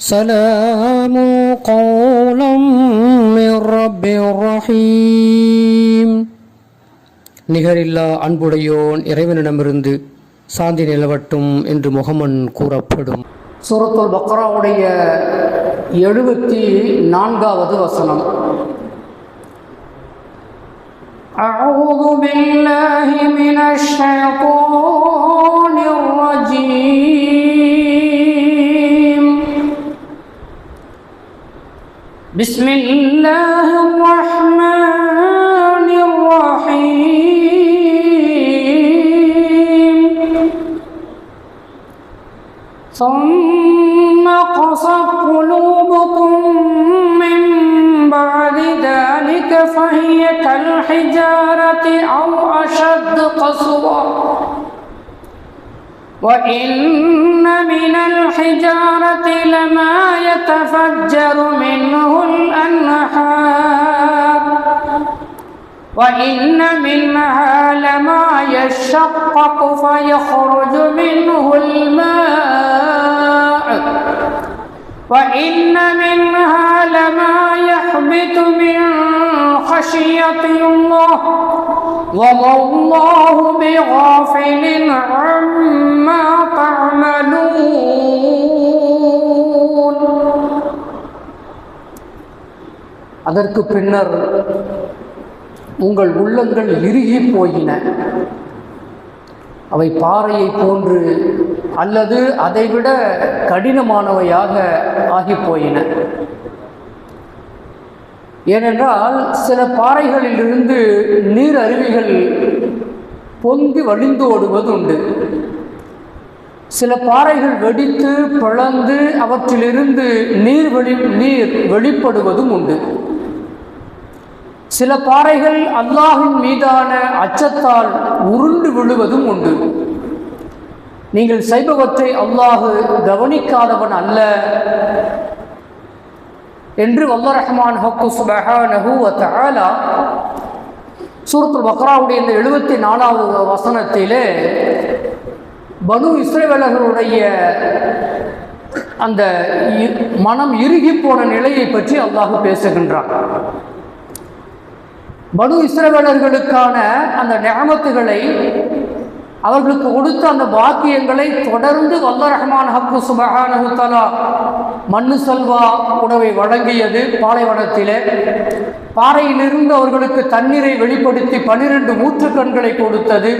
سلام قولا من رب رحيم நிகரில்லா அன்புடையோன் இறைவனிடமிருந்து சாந்தி நிலவட்டும் என்று முகமன் கூறப்படும் சூரத்துல் பக்ராவுடைய எழுபத்தி நான்காவது வசனம் أعوذ بالله من الشيطان الرجيم بسم الله الرحمن الرحيم. ثم قصت قلوبكم من بعد ذلك فهي كالحجارة أو أشد قسوة وإن من الحجارة لما يتفجر منه الأنهار وإن منها لما يشقق فيخرج منه الماء وإن منها لما يحبط من خشية الله وما الله بغافل عما அதற்கு பின்னர் உங்கள் உள்ளங்கள் இறுகி போயின. அவை பாறையை போன்று அல்லது அதைவிட கடினமானவையாக ஆகி போயின. ஏனென்றால் சில பாறைகளிலிருந்து நீர் அருவிகள் பொங்கி வழிந்து ஓடுவது உண்டு சில பாறைகள் வெடித்து பிளந்து அவற்றிலிருந்து நீர் வெளி நீர் வெளிப்படுவதும் உண்டு. சில பாறைகள் அல்லாஹின் மீதான அச்சத்தால் உருண்டு விழுவதும் உண்டு. நீங்கள் செய்பவற்றை அல்லாஹு கவனிக்காதவன் அல்ல என்று வல்ல ரஹ்மான் ஹக்கு சுபஹானஹு வ சூரத்துல் பக்ராவுடைய இந்த எழுபத்தி நாலாவது வசனத்திலே பனு இஸ்ரேவலர்களுடைய அந்த மனம் இறுகி போன நிலையை பற்றி அல்லாஹு பேசுகின்றான். பனு இஸ்ரவேலர்களுக்கான அந்த நியமத்துகளை அவர்களுக்கு கொடுத்த அந்த பாக்கியங்களை தொடர்ந்து வல்ல ரஹ்மான் ஹக்கு சுபஹானஹு மண்ணு சல்வா உணவை வழங்கியது பாலைவனத்திலே. பாறையிலிருந்து அவர்களுக்கு தண்ணீரை வெளிப்படுத்தி பனிரெண்டு மூற்று கண்களை கொடுத்தது.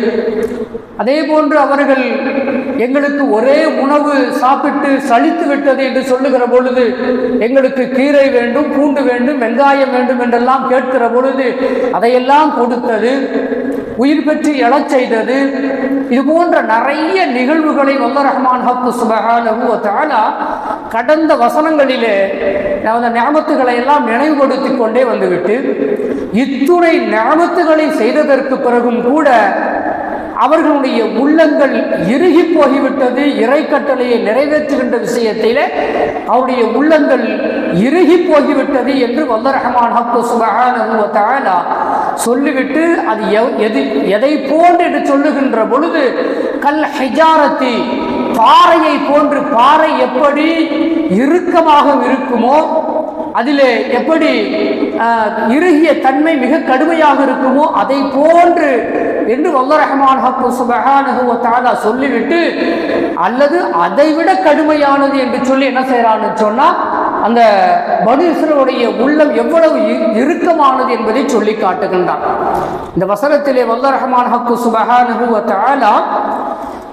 அதே போன்று அவர்கள் எங்களுக்கு ஒரே உணவு சாப்பிட்டு சலித்து விட்டது என்று சொல்லுகிற பொழுது எங்களுக்கு கீரை வேண்டும் பூண்டு வேண்டும் வெங்காயம் வேண்டும் என்றெல்லாம் கேட்கிற பொழுது அதையெல்லாம் கொடுத்தது உயிர் பெற்று எழச் செய்தது. இது போன்ற நிறைய நிகழ்வுகளை வல்ல ரஹ்மான் ஹக்கு சுபஹானஹு கடந்த வசனங்களிலே அந்த ஞாபகத்துகளை எல்லாம் நினைவுபடுத்தி கொண்டே வந்துவிட்டு இத்துணை ஞாபகத்துகளை செய்ததற்கு பிறகும் கூட அவர்களுடைய உள்ளங்கள் இறுகி போகிவிட்டது. இறை கட்டளையை நிறைவேற்றுகின்ற விஷயத்தில் அவருடைய உள்ளங்கள் இறுகி போகிவிட்டது என்று வல்ல ரஹ்மான் ஹக்கு சுபஹானஹு சொல்லிவிட்டு அது எவ்- எது எதை போன்று என்று சொல்லுகின்ற பொழுது கல் ஹிஜாரத்தி பாறையை போன்று பாறை எப்படி இறுக்கமாக இருக்குமோ அதிலே எப்படி இறுகிய தன்மை மிக கடுமையாக இருக்குமோ அதை போன்று என்று வல்ல ரஹமான் ஹக்கு சுபஹானஹு வ சொல்லிவிட்டு அல்லது அதைவிட கடுமையானது என்று சொல்லி என்ன செய்யறான்னு சொன்னா அந்த பனு உள்ளம் எவ்வளவு இ- இறுக்கமானது என்பதை சொல்லி காட்டுகின்றான். இந்த வசனத்திலே வல்ல ரஹமான் ஹக்கு சுபஹானஹு தாலா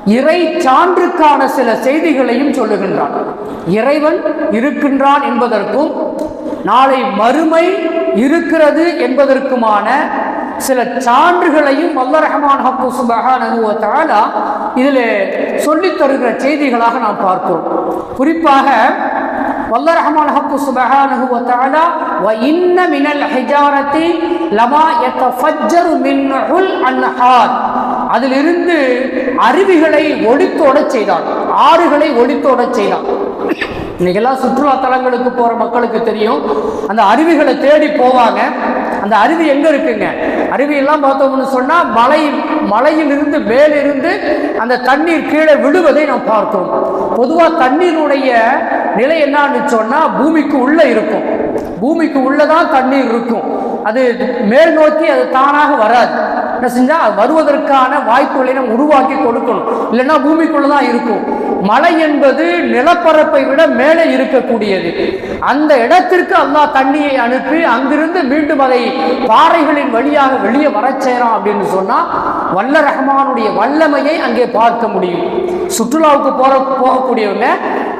இறை சான்றுக்கான சில செய்திகளையும் சொல்லுகின்றான். இறைவன் இருக்கின்றான் என்பதற்கும் நாளை மறுமை இருக்கிறது என்பதற்குமான சில சான்றுகளையும் வல்ல ரஹ்மான் ஹக்கு சுபஹானஹு இதில் சொல்லித் தருகிற செய்திகளாக நாம் பார்க்கிறோம். குறிப்பாக வல்ல ரஹமான் ஹக்கு சுபஹானஹு வ தஆலா வ இன்ன மினல் ஹிஜாரத்தி லமா யதஃபஜ்ஜரு மின்ஹுல் அன்ஹார். அதிலிருந்து அருவிகளை ஒடித்தோடச் செய்தான். ஆறுகளை ஒடித்தோடச் செய்தான். இன்னைக்கெல்லாம் சுற்றுலா தலங்களுக்கு போற மக்களுக்கு தெரியும். அந்த அருவிகளை தேடி போவாங்க. அந்த அருவி எங்க இருக்குங்க? அருவி எல்லாம் பார்த்தோம்னு சொன்னா மலை மலையிலிருந்து மேலிருந்து அந்த தண்ணீர் கீழே விழுவதை நாம் பார்த்தோம். பொதுவா தண்ணீருடைய நிலை என்னன்னு சொன்னா பூமிக்கு உள்ள இருக்கும். பூமிக்கு உள்ளதான் தண்ணீர் இருக்கும். அது மேல் நோக்கி அது தானாக வராது. என்ன செஞ்சா? அது வருவதற்கான வாய்ப்புகளை நம்ம உருவாக்கி கொடுக்கணும். இல்லைன்னா பூமிக்குள்ள தான் இருக்கும். மழை என்பது நிலப்பரப்பை விட மேலே இருக்கக்கூடியது. அந்த இடத்திற்கு அல்லாஹ் தண்ணியை அனுப்பி அங்கிருந்து மீண்டும் அதை பாறைகளின் வழியாக வெளியே வர செய்யறான் அப்படின்னு சொன்னா வல்ல ரஹ்மானுடைய வல்லமையை அங்கே பார்க்க முடியும். சுற்றுலாவுக்கு போற போகக்கூடியவங்க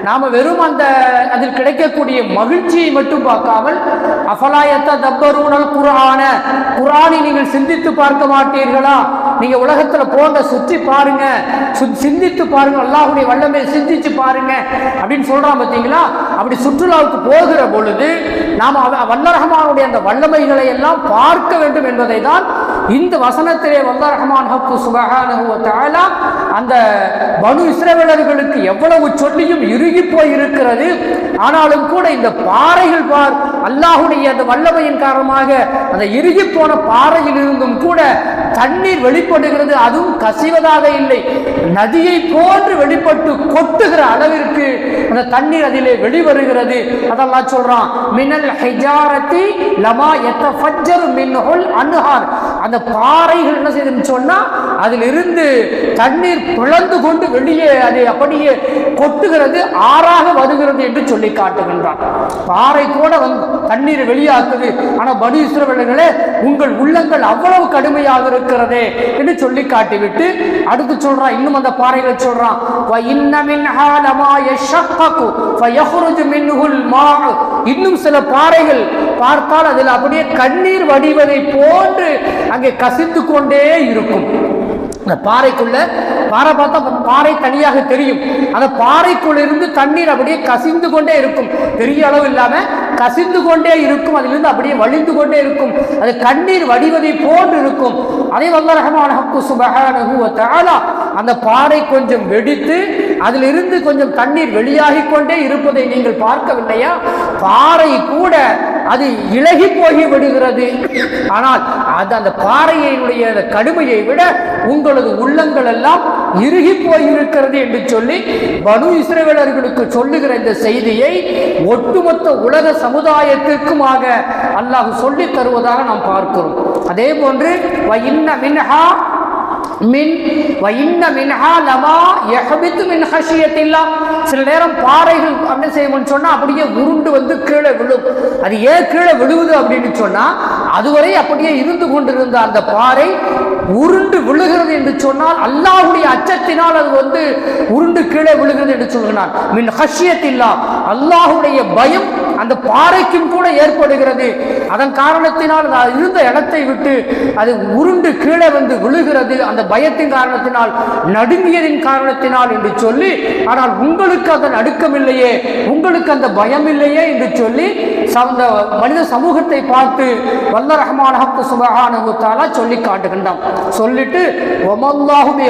நாம வெறும் அந்த அதில் கிடைக்கக்கூடிய மகிழ்ச்சியை மட்டும் பார்க்காமல் அஃபலாயத்த தப்பரூனல் குரான குரானை நீங்கள் சிந்தித்து பார்க்க மாட்டீர்களா? நீங்க உலகத்துல போங்க சுற்றி பாருங்க. சிந்தித்து பாருங்க அல்லாஹுடைய வல்லமையை சிந்திச்சு பாருங்க. அப்படின்னு சொல்றான் பார்த்தீங்களா அப்படி சுற்றுலாவுக்கு போகிற பொழுது நாம் அவ- அந்த வல்லமைகளை எல்லாம் பார்க்க வேண்டும் என்பதை தான் இந்த வசனத்திலே வல்ல ரஹ்மான் ஹக்கு சுபகானுவத்தாலா அந்த பனு இஸ்ரவேலர்களுக்கு எவ்வளவு சொல்லியும் இறுகி போய் இருக்கிறது ஆனாலும் கூட இந்த பாறைகள் பார் அல்லாஹுடைய அந்த வல்லமையின் காரணமாக அந்த இறுகி போன பாறையில் இருந்தும் கூட தண்ணீர் வெளிப்படுகிறது. அதுவும் கசிவதாக இல்லை. நதியை போன்று வெளிப்பட்டு கொட்டுகிற அளவிற்கு அந்த தண்ணீர் அதிலே வெளிவருகிறது. அதெல்லாம் சொல்றான் மினல் ஹிஜாரத்தி லமா எத்த ஃபஜ்ஜர் மின்ஹுல் அன்ஹார். அந்த பாறைகள் என்ன செய்யுதுன்னு சொன்னா அதிலிருந்து தண்ணீர் பிளந்து கொண்டு வெளியே அதை அப்படியே கொட்டுகிறது ஆறாக வருகிறது என்று சொல்லி காட்டுகின்றான். பாறை கூட வந்து தண்ணீரை வெளியாக்குது. ஆனால் பனு இஸ்ரவர்களே உங்கள் உள்ளங்கள் அவ்வளவு கடுமையாக இருக்கிறதே என்று சொல்லி காட்டிவிட்டு அடுத்து சொல்றான் இன்னும் அந்த பாறைகளை சொல்றான் "வ இன்ன மின்ஹா லமா இன்னும் சில பாறைகள் பார்த்தால் அதில் அப்படியே கண்ணீர் வடிவதை போன்று அங்கே கசிந்து கொண்டே இருக்கும். அந்த பாறைக்குள்ள பாறை பார்த்தா பாறை தனியாக தெரியும். அந்த பாறைக்குள்ள இருந்து தண்ணீர் அப்படியே கசிந்து கொண்டே இருக்கும். பெரிய அளவு இல்லாம கசிந்து கொண்டே இருக்கும். அதிலிருந்து அப்படியே வழிந்து கொண்டே இருக்கும். அது கண்ணீர் வடிவதை போன்று இருக்கும். அதே வல்ல ரஹ்மான் ஹக்கு சுபஹானஹு அந்த பாறை கொஞ்சம் வெடித்து அதிலிருந்து கொஞ்சம் தண்ணீர் வெளியாகி கொண்டே இருப்பதை நீங்கள் பார்க்கவில்லையா? பாறை கூட அது இலகி போகி விடுகிறது. ஆனால் அது அந்த பாறையினுடைய கடுமையை விட உங்களது உள்ளங்கள் எல்லாம் இறுகி போயிருக்கிறது என்று சொல்லி பனு இஸ்ரவேலர்களுக்கு சொல்லுகிற இந்த செய்தியை ஒட்டுமொத்த உலக சமுதாயத்திற்குமாக அல்லாஹ் சொல்லித் தருவதாக நாம் பார்க்கிறோம். அதே போன்று "வ இன்ன மின்ஹா மின் வைன்ன மின்ஹா லமா யஹபித்து மின் ஹஷியத்தில்லா. சில நேரம் பாறைகள் அப்படின்னு செய்யும்னு சொன்னால் அப்படியே உருண்டு வந்து கீழே விழும். அது ஏன் கீழே விழுவுது அப்படின்னு சொன்னால் அதுவரை அப்படியே இருந்து கொண்டிருந்த அந்த பாறை உருண்டு விழுகிறது என்று சொன்னால் அல்லாஹ்வுடைய அச்சத்தினால் அது வந்து உருண்டு கீழே விழுகிறது என்று சொல்கிறான். மின் ஹஷியத்தில்லா. அல்லாஹ்வுடைய பயம் அந்த பாறைக்கும் கூட ஏற்படுகிறது. அதன் காரணத்தினால் நான் இருந்த இடத்தை விட்டு அது உருண்டு கீழே வந்து விழுகிறது. அந்த பயத்தின் காரணத்தினால் நடுங்கியதின் காரணத்தினால் என்று சொல்லி ஆனால் உங்களுக்கு அந்த நடுக்கம் இல்லையே உங்களுக்கு அந்த பயம் இல்லையே என்று சொல்லி ச- அந்த மனித சமூகத்தை பார்த்து வல்ல ரஹ்மான் ஹக்கு சுபஹானஹு சொல்லி காட்டுகின்றான். சொல்லிட்டு ஒமல்லாஹு பி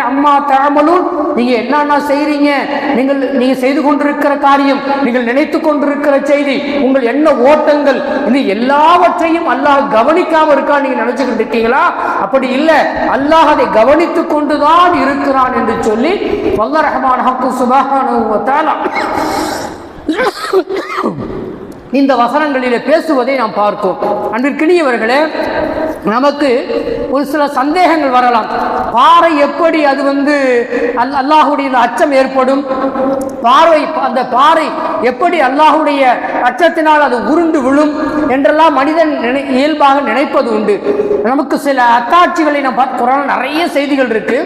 அம்மா தஅமலூன். நீங்க என்னென்ன செய்றீங்க? நீங்கள் நீங்க செய்து கொண்டிருக்கிற காரியம் நீங்கள் நினைத்து கொண்டிருக்கிற செய்தி உங்கள் என்ன ஓட்டங்கள் இது எல்லாவற்றையும் அல்லாஹ் கவனிக்காம இருக்கா நீங்க நினைச்சுக்கிட்டு இருக்கீங்களா? அப்படி இல்லை. அல்லாஹ் அதை கவனித்துக் கொண்டுதான் இருக்கிறான் என்று சொல்லி வல்ல ரஹமான் ஹக்கு சுபஹானஹு இந்த வசனங்களிலே பேசுவதை நாம் பார்ப்போம் அன்பிற்கினியவர்களே நமக்கு ஒரு சில சந்தேகங்கள் வரலாம். பாறை எப்படி அது வந்து அல் அல்லாஹுடைய இந்த அச்சம் ஏற்படும்? பார்வை அந்த பாறை எப்படி அல்லாஹுடைய அச்சத்தினால் அது உருண்டு விழும்? என்றெல்லாம் மனிதன் நினை இயல்பாக நினைப்பது உண்டு. நமக்கு சில அத்தாட்சிகளை நம்ம பார்த்து நிறைய செய்திகள் இருக்குது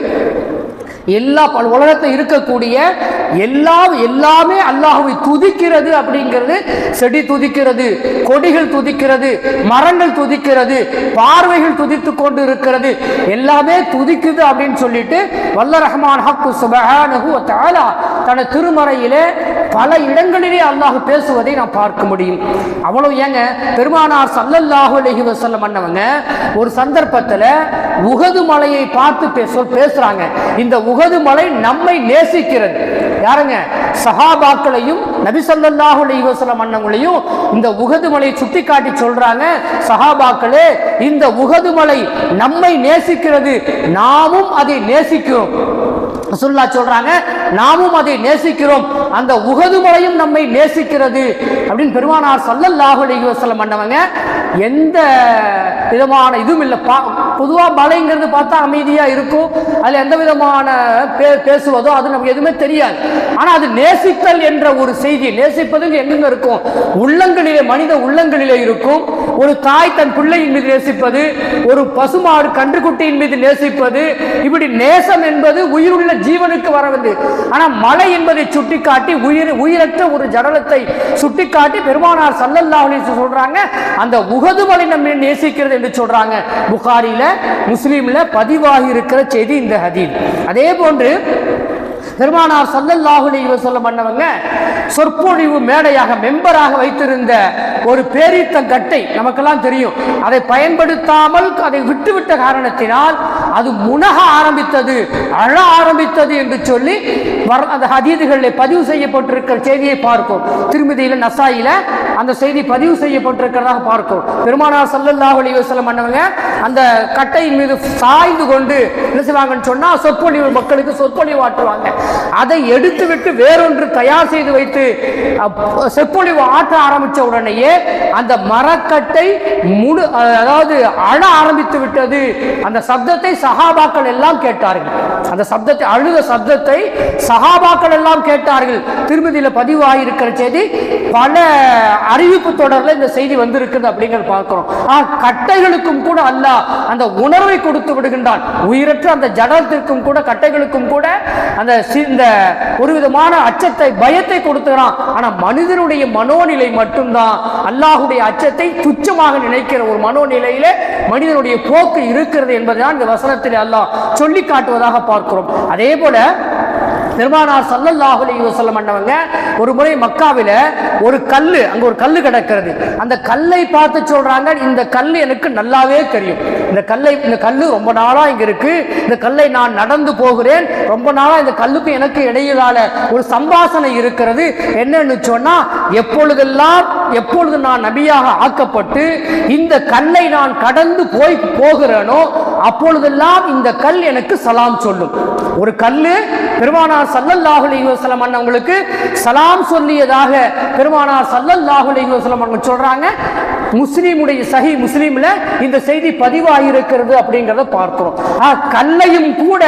எல்லா பல உலகத்தில் இருக்கக்கூடிய எல்லா எல்லாமே அல்லாஹுவை துதிக்கிறது அப்படிங்கிறது செடி துதிக்கிறது கொடிகள் துதிக்கிறது மரங்கள் துதிக்கிறது பார்வைகள் துதித்து கொண்டு இருக்கிறது. எல்லாமே துதிக்குது அப்படின்னு சொல்லிட்டு வல்ல ரஹ்மான் ஹக்கு சுபஹானஹு வ தஆலா தன திருமறையிலே பல இடங்களிலே அல்லாஹ் பேசுவதை நாம் பார்க்க முடியும். அவ்வளவு ஏங்க பெருமானார் சல்லல்லாஹு அலைஹி வஸல்லம் அண்ணவங்க ஒரு சந்தர்ப்பத்தில் உகது மலையை பார்த்து பேச பேசுறாங்க. இந்த உகது மலை நம்மை நேசிக்கிறது. யாருங்க? சஹாபாக்களையும் நபி ஸல்லல்லாஹு அலைஹி இந்த உகது மலையை சுட்டி காட்டி சொல்றாங்க சஹாபாக்களே இந்த உகது மலை நம்மை நேசிக்கிறது நாமும் அதை நேசிக்கிறோம். ரசுல்லா சொல்றாங்க நாமும் அதை நேசிக்கிறோம். அந்த உகது மலையும் நம்மை நேசிக்கிறது. அப்படின்னு பெருமானார் ஸல்லல்லாஹு அலைஹி பண்ணவங்க எந்த விதமான இதுவும் இல்லை. பா பொதுவாக மலைங்கிறது பார்த்தா அமைதியா இருக்கும். அதுல எந்த விதமான பே பேசுவதோ அது நமக்கு எதுவுமே தெரியாது. ஆனா அது நேசித்தல் என்ற ஒரு செய்தி நேசிப்பது எங்கெங்க இருக்கும்? உள்ளங்களிலே மனித உள்ளங்களிலே இருக்கும். ஒரு தாய் தன் பிள்ளையின் மீது நேசிப்பது ஒரு பசுமாடு கன்றுக்குட்டியின் மீது நேசிப்பது இப்படி நேசம் என்பது உயிருள்ள ஜீவனுக்கு வர வந்து ஆனா மலை என்பதை சுட்டிக்காட்டி உயிர் உயிரற்ற ஒரு ஜடலத்தை சுட்டிக்காட்டி பெருமானார் சல்லல்லாஹு சொல்றாங்க அந்த உகது மலை நம்ம நேசிக்கிறது என்று சொல்றாங்க. புகாரில முஸ்லீம்ல பதிவாகி இருக்கிற செய்தி இந்த ஹதீன் அதே போன்று பெருமானார் சல்லல்லாஹுலி அலைஹி பண்ணவங்க சொற்பொழிவு மேடையாக மெம்பராக வைத்திருந்த ஒரு பேரித்த கட்டை நமக்கெல்லாம் தெரியும். அதை பயன்படுத்தாமல் அதை விட்டுவிட்ட காரணத்தினால் அது முனக ஆரம்பித்தது அழ ஆரம்பித்தது என்று சொல்லி அந்த ஹதீதுகளில் பதிவு செய்யப்பட்டிருக்கிற செய்தியை பார்க்கும். திருமதியில நசாயில அந்த செய்தி பதிவு செய்யப்பட்டிருக்கிறதாக பார்க்கும். பெருமானார் சல்லல்லாஹு அலி வசலம் பண்ணவங்க அந்த கட்டையின் மீது சாய்ந்து கொண்டு என்ன செய்வாங்கன்னு சொன்னா சொற்பொழிவு மக்களுக்கு சொற்பொழிவு ஆற்றுவாங்க அதை எடுத்து விட்டு வேறொன்று தயார் செய்து வைத்து செப்பொழிவு ஆற்ற ஆரம்பிச்ச உடனேயே அந்த மரக்கட்டை முழு அதாவது அழ ஆரம்பித்து விட்டது. அந்த சப்தத்தை சகாபாக்கள் எல்லாம் கேட்டார்கள். அந்த சப்தத்தை அழுத சப்தத்தை சகாபாக்கள் எல்லாம் கேட்டார்கள். திருமதியில பதிவாகியிருக்கிற செய்தி பல அறிவிப்பு தொடரில் இந்த செய்தி வந்திருக்குது அப்படிங்கிறது பார்க்கிறோம். கட்டைகளுக்கும் கூட அல்ல அந்த உணர்வை கொடுத்து விடுகின்றான். உயிரற்ற அந்த ஜடத்திற்கும் கூட கட்டைகளுக்கும் கூட அந்த இந்த ஒரு விதமான அச்சத்தை பயத்தை கொடுத்துறான் ஆனா மனிதனுடைய மனோநிலை மட்டும்தான் அல்லாஹுடைய அச்சத்தை துச்சமாக நினைக்கிற ஒரு மனோநிலையில மனிதனுடைய போக்கு இருக்கிறது என்பதுதான் இந்த வசனத்தில் அல்லாஹ் சொல்லி காட்டுவதாக பார்க்கிறோம். அதே போல பெருமானார் சல்லல்லாஹு அலைஹி வஸல்லம் அண்ணவங்க ஒரு முறை மக்காவில ஒரு கல்லு அங்க ஒரு கல்லு கிடக்கிறது. அந்த கல்லை பார்த்து சொல்றாங்க இந்த கல் எனக்கு நல்லாவே தெரியும். இந்த கல்லை இந்த கல் ரொம்ப நாளா இங்க இருக்கு. இந்த கல்லை நான் நடந்து போகிறேன். ரொம்ப நாளா இந்த கல்லுக்கும் எனக்கு இடையிலான ஒரு சம்பாசனை இருக்கிறது. என்னன்னு சொன்னா எப்பொழுதெல்லாம் எப்பொழுது நான் நபியாக ஆக்கப்பட்டு இந்த கல்லை நான் கடந்து போய் போகிறேனோ அப்பொழுதெல்லாம் இந்த கல் எனக்கு சலாம் சொல்லும். ஒரு கல்லு பெருமானார் சல்லல்லாஹுலி அலைஹி அண்ணவங்களுக்கு சலாம் சொல்லியதாக பெருமானார் சல்லல்லாஹுலி அலைஹி அவங்க சொல்றாங்க. முஸ்லீமுடைய சஹி முஸ்லீம்ல இந்த செய்தி பதிவாயிருக்கிறது அப்படிங்கிறத பார்க்கிறோம். கல்லையும் கூட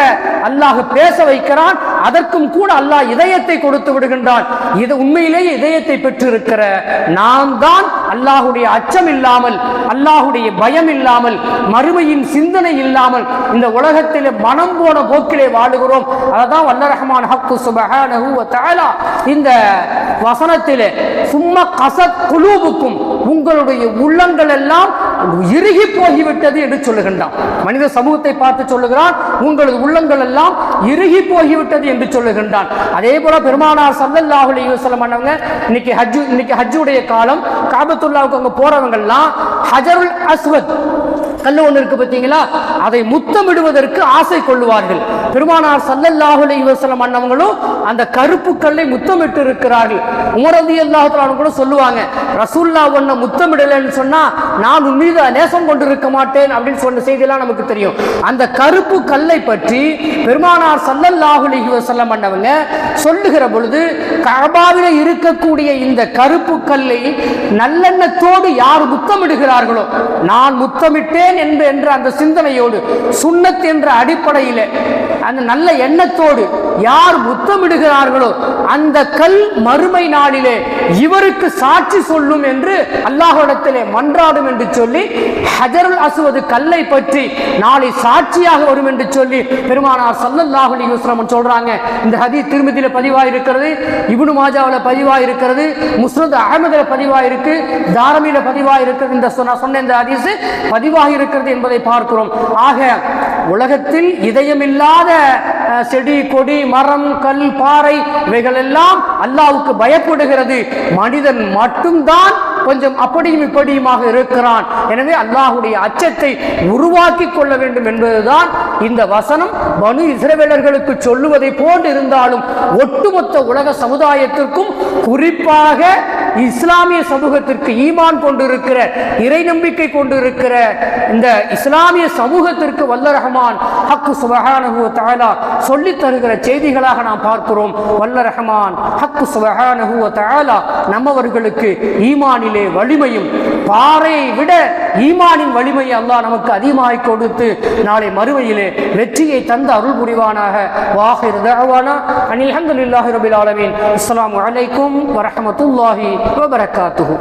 அல்லாஹ் பேச வைக்கிறான் அதற்கும் கூட அல்லாஹ் இதயத்தை கொடுத்து விடுகின்றான். இது உண்மையிலேயே இதயத்தை பெற்றிருக்கிற நாம் தான் அல்லாஹுடைய அச்சம் இல்லாமல் அல்லாஹுடைய பயம் இல்லாமல் மறுமையின் சிந்தனை இல்லாமல் இந்த உலகத்தில் மனம் போன போக்கிலே வாழுகிறோம். அதான் வல்ல ரஹ்மான் ஹக்கு சுபஹானஹு வ தஆலா. இந்த வசனத்திலே சும்மா கசத் குலூபுக்கும் உங்களுடைய உள்ளங்கள் எல்லாம் இறுகி போகிவிட்டது என்று சொல்லுகின்றான். மனித சமூகத்தை பார்த்து சொல்லுகிறான் உங்களது உள்ளங்கள் எல்லாம் இறுகி போகிவிட்டது என்று சொல்லுகின்றான். அதே போல பெருமானார் சல்லல்லாஹு அலைஹி வஸல்லம் இன்னைக்கு ஹஜ்ஜு இன்னைக்கு ஹஜ்ஜுடைய காலம் காபத்துல்லாவுக்கு அங்க போறவங்க எல்லாம் ஹஜருல் அஸ்வத் கல்லு ஒன்று இருக்கு பார்த்தீங்களா? அதை முத்தமிடுவதற்கு ஆசை கொள்ளுவார்கள். பெருமானார் சல்லல்லாஹு அலைஹி அண்ணவங்களும் அந்த கருப்பு கல்லை முத்தமிட்டு இருக்கிறார்கள் உமரதி அல்லாஹ் கூட சொல்லுவாங்க ரசூல்லா ஒன்ன என்று சொன்னா நான் உன் மீது நேசம் கொண்டிருக்க மாட்டேன் அப்படின்னு சொன்ன செய்தியெல்லாம் நமக்கு தெரியும். அந்த கருப்பு கல்லை பற்றி பெருமானார் சல்லல்லாஹுலி வசல்லம் பண்ணவங்க சொல்லுகிற பொழுது கஅபாவில இருக்கக்கூடிய இந்த கருப்பு கல்லை நல்லெண்ணத்தோடு யார் முத்தமிடுகிறார்களோ நான் முத்தமிட்டேன் என்று என்ற அந்த சிந்தனையோடு சுண்ணத் என்ற அடிப்படையில் அந்த நல்ல எண்ணத்தோடு யார் முத்தமிடுகிறார்களோ அந்த கல் மறுமை நாளிலே இவருக்கு சாட்சி சொல்லும் என்று அல்லாஹ்விடத்திலே மன்றாடும் என்று சொல்லி ஹஜருல் அசுவது கல்லை பற்றி நாளை சாட்சியாக வரும் என்று சொல்லி பெருமானார் சல்லல்லாஹு அலைஹி சொல்றாங்க. இந்த ஹதி திருமதியில பதிவாக இருக்கிறது இபுனு மாஜாவில் பதிவாக இருக்கிறது முஸ்ரத் அகமதில் பதிவாக இருக்கு தாரமியில பதிவாக இருக்கிறது இந்த சொன்ன சொன்ன இந்த ஹதீஸ் பதிவாக இருக்கிறது என்பதை பார்க்கிறோம். ஆக உலகத்தில் இதயமில்லாத செடி கொடி மரம் கல் பாறை இவைகள் எல்லாம் அல்லாவுக்கு பயப்படுகிறது. மனிதன் மட்டும்தான் கொஞ்சம் அப்படியும் இப்படியுமாக இருக்கிறான். எனவே அல்லாஹுடைய அச்சத்தை உருவாக்கி கொள்ள வேண்டும் என்பதுதான் இந்த வசனம். மனு இஸ்ரவேலர்களுக்கு சொல்லுவதை போன்று இருந்தாலும் ஒட்டுமொத்த உலக சமுதாயத்திற்கும் குறிப்பாக இஸ்லாமிய சமூகத்திற்கு ஈமான் கொண்டிருக்கிற இறை நம்பிக்கை கொண்டிருக்கிற இந்த இஸ்லாமிய சமூகத்திற்கு வல்ல ரஹமான் ஹக்கு சுபஹானஹு வ தஆலா சொல்லித் தருகிற செய்திகளாக நாம் பார்க்கிறோம். வல்ல ரஹமான் ஹக்கு சுபஹானஹு வ நம்மவர்களுக்கு ஈமானிலே வலிமையும் பாறையை விட ஈமானின் வலிமையை அல்லாஹ் நமக்கு அதிகமாக கொடுத்து நாளை மறுமையிலே வெற்றியை தந்த அருள் புரிவானாக. வாஹிர் தகவானா அனில் ஹம்துலில்லாஹி ரபில் ஆலமீன். அஸ்ஸலாமு அலைக்கும் வரஹ்மத்துல்லாஹி வபரகாத்துஹு